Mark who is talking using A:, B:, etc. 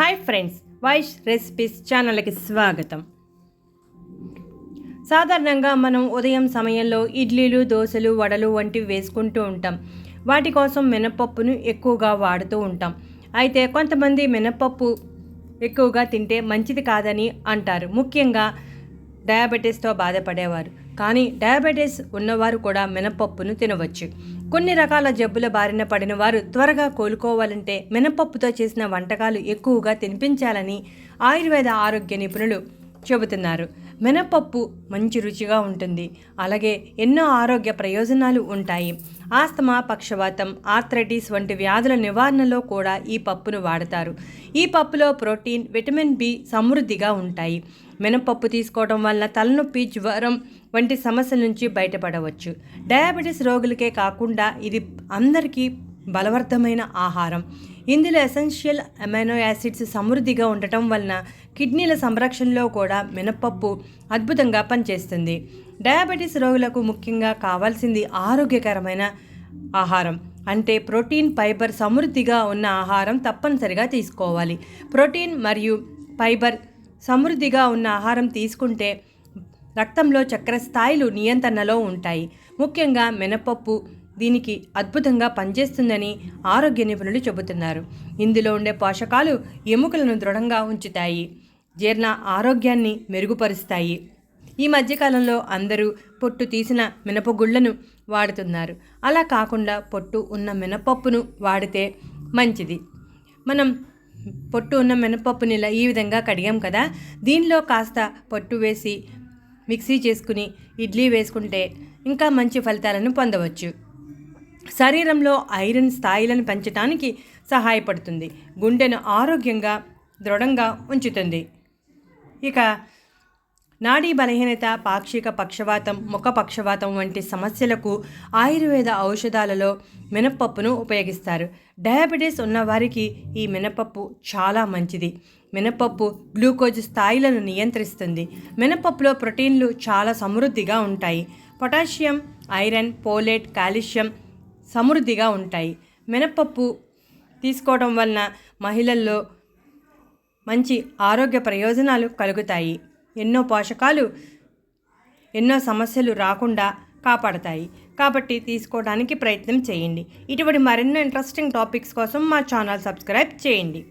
A: Hi friends Vaish recipes ఛానల్కి స్వాగతం. సాధారణంగా మనం ఉదయం సమయంలో ఇడ్లీలు దోశలు వడలు వంటివి వేసుకుంటూ ఉంటాం. వాటి కోసం మినపప్పును ఎక్కువగా వాడుతూ ఉంటాం. అయితే కొంతమంది మినపప్పు ఎక్కువగా తింటే మంచిది కాదని అంటారు. ముఖ్యంగా డయాబెటీస్తో బాధపడేవారు. కానీ డయాబెటీస్ ఉన్నవారు కూడా మినపప్పును తినవచ్చు. కొన్ని రకాల జబ్బుల బారిన పడిన వారు త్వరగా కోలుకోవాలంటే మినపప్పుతో చేసిన వంటకాలు ఎక్కువగా తినిపించాలని ఆయుర్వేద ఆరోగ్య నిపుణులు చెబుతున్నారు. మినపప్పు మంచి రుచిగా ఉంటుంది. అలాగే ఎన్నో ఆరోగ్య ప్రయోజనాలు ఉంటాయి. ఆస్తమా పక్షవాతం ఆర్థరైటిస్ వంటి వ్యాధుల నివారణలో కూడా ఈ పప్పును వాడతారు. ఈ పప్పులో ప్రోటీన్ విటమిన్ బి సమృద్ధిగా ఉంటాయి. మినపప్పు తీసుకోవడం వల్ల తలనొప్పి జ్వరం వంటి సమస్యల నుంచి బయటపడవచ్చు. డయాబెటీస్ రోగులకే కాకుండా ఇది అందరికీ బలవర్ధమైన ఆహారం. ఇందులో ఎసెన్షియల్ అమైనో యాసిడ్స్ సమృద్ధిగా ఉండటం వలన కిడ్నీల సంరక్షణలో కూడా మినపప్పు అద్భుతంగా పనిచేస్తుంది. డయాబెటీస్ రోగులకు ముఖ్యంగా కావాల్సింది ఆరోగ్యకరమైన ఆహారం. అంటే ప్రోటీన్ ఫైబర్ సమృద్ధిగా ఉన్న ఆహారం తప్పనిసరిగా తీసుకోవాలి. ప్రోటీన్ మరియు ఫైబర్ సమృద్ధిగా ఉన్న ఆహారం తీసుకుంటే రక్తంలో చక్కెర స్థాయిలు నియంత్రణలో ఉంటాయి. ముఖ్యంగా మినపప్పు దీనికి అద్భుతంగా పనిచేస్తుందని ఆరోగ్య నిపుణులు చెబుతున్నారు. ఇందులో ఉండే పోషకాలు ఎముకలను దృఢంగా ఉంచుతాయి జీర్ణ ఆరోగ్యాన్ని మెరుగుపరుస్తాయి. ఈ మధ్యకాలంలో అందరూ పొట్టు తీసిన మినపగుళ్ళను వాడుతున్నారు. అలా కాకుండా పొట్టు ఉన్న మినపప్పును వాడితే మంచిది. మనం పొట్టు ఉన్న మినపప్పుని ఇలా ఈ విధంగా కడిగాం కదా. దీనిలో కాస్త పొట్టు వేసి మిక్సీ చేసుకుని ఇడ్లీ వేసుకుంటే ఇంకా మంచి ఫలితాలను పొందవచ్చు. శరీరంలో ఐరన్ స్థాయిలను పెంచడానికి సహాయపడుతుంది. గుండెను ఆరోగ్యంగా దృఢంగా ఉంచుతుంది. ఇక నాడీ బలహీనత పాక్షిక పక్షవాతం ముఖ పక్షవాతం వంటి సమస్యలకు ఆయుర్వేద ఔషధాలలో మినపప్పును ఉపయోగిస్తారు. డయాబెటీస్ ఉన్నవారికి ఈ మినపప్పు చాలా మంచిది. మినపప్పు గ్లూకోజ్ స్థాయిలను నియంత్రిస్తుంది. మినపప్పులో ప్రోటీన్లు చాలా సమృద్ధిగా ఉంటాయి. పొటాషియం ఐరన్ పోలేట్ కాల్షియం సమృద్ధిగా ఉంటాయి. మినపప్పు తీసుకోవడం వలన మహిళల్లో మంచి ఆరోగ్య ప్రయోజనాలు కలుగుతాయి. ఎన్నో పోషకాలు ఎన్నో సమస్యలు రాకుండా కాపాడతాయి. కాబట్టి తీసుకోవడానికి ప్రయత్నం చేయండి. ఇటువంటి మరెన్నో ఇంట్రెస్టింగ్ టాపిక్స్ కోసం మా ఛానల్ సబ్స్క్రైబ్ చేయండి.